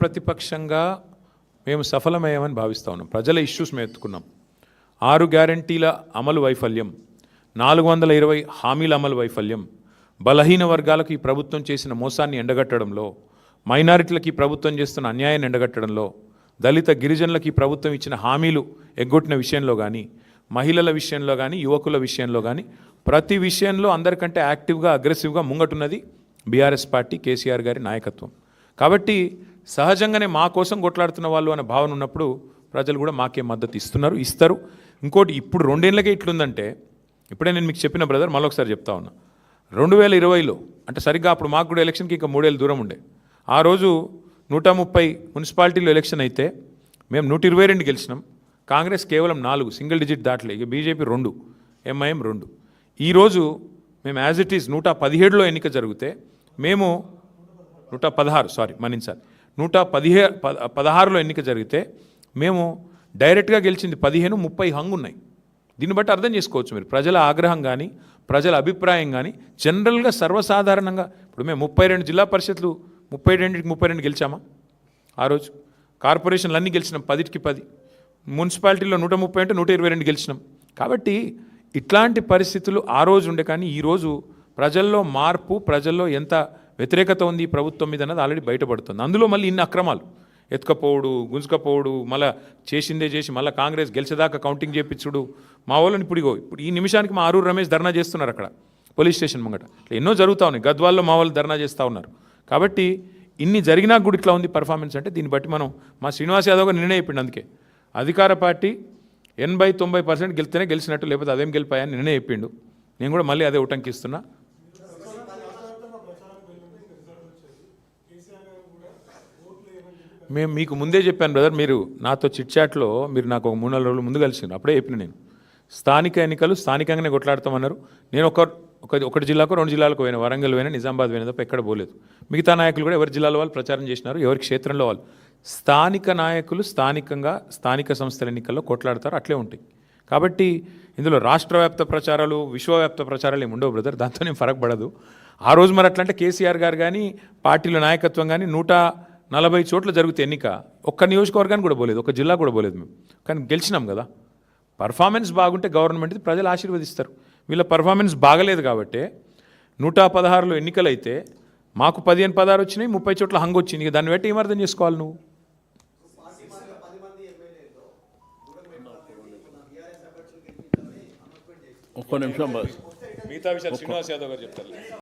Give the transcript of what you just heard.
ప్రతిపక్షంగా మేము సఫలమయ్యామని భావిస్తా ఉన్నాం. ప్రజల ఇష్యూస్ మేము ఎత్తుకున్నాం. ఆరు గ్యారంటీల అమలు వైఫల్యం నాలుగు వందల ఇరవై హామీల అమలు వైఫల్యం బలహీన వర్గాలకు ఈ ప్రభుత్వం చేసిన మోసాన్ని ఎండగట్టడంలో మైనారిటీలకు ఈ ప్రభుత్వం చేస్తున్న అన్యాయాన్ని ఎండగట్టడంలో దళిత గిరిజనులకు ఈ ప్రభుత్వం ఇచ్చిన హామీలు ఎగ్గొట్టిన విషయంలో కానీ మహిళల విషయంలో కానీ యువకుల విషయంలో కానీ ప్రతి విషయంలో అందరికంటే యాక్టివ్గా అగ్రెసివ్గా ముంగటున్నది బీఆర్ఎస్ పార్టీ కేసీఆర్ గారి నాయకత్వం. కాబట్టి సహజంగానే మా కోసం కొట్లాడుతున్న వాళ్ళు అనే భావన ఉన్నప్పుడు ప్రజలు కూడా మాకే మద్దతు ఇస్తున్నారు ఇస్తారు. ఇంకోటి ఇప్పుడు రెండేళ్ళకే ఇట్లుందంటే ఇప్పుడే నేను మీకు చెప్పిన బ్రదర్ మళ్ళొకసారి చెప్తా ఉన్నా. రెండు వేల ఇరవైలో అంటే సరిగ్గా అప్పుడు మాకు కూడా ఎలక్షన్కి ఇంకా మూడేళ్ళు దూరం ఉండే. ఆ రోజు నూట ముప్పై మున్సిపాలిటీలో ఎలక్షన్ అయితే మేము నూట ఇరవై రెండు గెలిచినాం. కాంగ్రెస్ కేవలం నాలుగు సింగిల్ డిజిట్ దాటలే. ఇక బీజేపీ రెండు ఎంఐఎం రెండు. ఈరోజు మేము యాజ్ ఇట్ ఈస్ నూట పదిహేడులో ఎన్నిక జరిగితే మేము నూట పదహారు సారీ మన్నించాలి. నూట పదిహే పద పదహారులో ఎన్నిక జరిగితే మేము డైరెక్ట్గా గెలిచింది పదిహేను ముప్పై హంగు ఉన్నాయి దీన్ని బట్టి అర్థం చేసుకోవచ్చు మీరు. ప్రజల ఆగ్రహం కానీ ప్రజల అభిప్రాయం కానీ జనరల్గా సర్వసాధారణంగా ఇప్పుడు మేము ముప్పై రెండు జిల్లా పరిషత్లు ముప్పై రెండుకి ముప్పై రెండు గెలిచామా? ఆ రోజు కార్పొరేషన్లు అన్నీ గెలిచినాం పదిటికి పది. మున్సిపాలిటీలో నూట ముప్పై అంటే నూట ఇరవై రెండు గెలిచినాం. కాబట్టి ఇట్లాంటి పరిస్థితులు ఆ రోజు ఉండే కానీ ఈరోజు ప్రజల్లో మార్పు ప్రజల్లో ఎంత వ్యతిరేకత ఉంది ప్రభుత్వం మీద అన్నది ఆల్రెడీ బయటపడుతుంది. అందులో మళ్ళీ ఇన్ని అక్రమాలు. ఎత్తుకపోవడు గుంజుకపోవడు మళ్ళీ చేసిందే చేసి మళ్ళీ కాంగ్రెస్ గెలిచేదాకా కౌంటింగ్ చేపించుడు మా వాళ్ళని ఇప్పుడుగో ఇప్పుడు ఈ నిమిషానికి మా ఆరూరు రమేష్ ధర్నా చేస్తున్నారు అక్కడ పోలీస్ స్టేషన్ ముంగట. ఇట్లా ఎన్నో జరుగుతూ ఉన్నాయి. గద్వాల్లో మా వాళ్ళు ధర్నా చేస్తూ ఉన్నారు. కాబట్టి ఇన్ని జరిగినా కూడా ఇట్లా ఉంది పర్ఫార్మెన్స్ అంటే దీన్ని బట్టి మనం మా శ్రీనివాస్ యాదవ్ గారు నిర్ణయం చెప్పిండు అందుకే. అధికార పార్టీ ఎనభై తొంభై పర్సెంట్ గెలిస్తేనే గెలిచినట్టు లేకపోతే అదేం గెలిపాయని నిర్ణయం చెప్పిండు. నేను కూడా మళ్ళీ అదే ఉటంకిస్తున్నా. మేము మీకు ముందే చెప్పాను బ్రదర్ మీరు నాతో చిట్చాట్లో మీరు నాకు ఒక మూడు నాలుగు రోజులు ముందు కలిసిండ్రు. అప్పుడే చెప్పిన నేను. స్థానిక ఎన్నికలు స్థానికంగానే కొట్లాడతామన్నారు. నేను ఒక ఒక ఒకటి జిల్లాకు రెండు జిల్లాలకు పోయిన వరంగల్ పోయినా నిజామాబాద్ పోయినా తప్ప ఎక్కడ పోలేదు. మిగతా నాయకులు కూడా ఎవరి జిల్లాలో వాళ్ళు ప్రచారం చేసినారు ఎవరి క్షేత్రంలో వాళ్ళు. స్థానిక నాయకులు స్థానికంగా స్థానిక సంస్థల ఎన్నికల్లో కొట్లాడతారు అట్లే ఉంటాయి. కాబట్టి ఇందులో రాష్ట్ర వ్యాప్త ప్రచారాలు విశ్వవ్యాప్త ప్రచారాలు ఏమి ఉండవు బ్రదర్. దాంతో నేను ఫరక్ పడదు. ఆ రోజు మరి అట్లంటే కేసీఆర్ గారు కానీ పార్టీల నాయకత్వం కానీ నూట నలభై చోట్ల జరుగుతే ఎన్నిక ఒక్క నియోజకవర్గానికి కూడా పోలేదు ఒక జిల్లా కూడా పోలేదు మేము. కానీ గెలిచినాం కదా. పర్ఫార్మెన్స్ బాగుంటే గవర్నమెంట్ ప్రజలు ఆశీర్వదిస్తారు. వీళ్ళ పర్ఫార్మెన్స్ బాగలేదు కాబట్టి నూట పదహారులో ఎన్నికలైతే మాకు పదిహేను పదహారు వచ్చినాయి ముప్పై చోట్ల హంగ్ వచ్చింది. ఇక దాన్ని బట్టి ఏం అర్థం చేసుకోవాలి నువ్వు? ఒక్క నిమిషం మిగతా విషయాలు శ్రీనివాస్ యాదవ్ గారు చెప్తారు.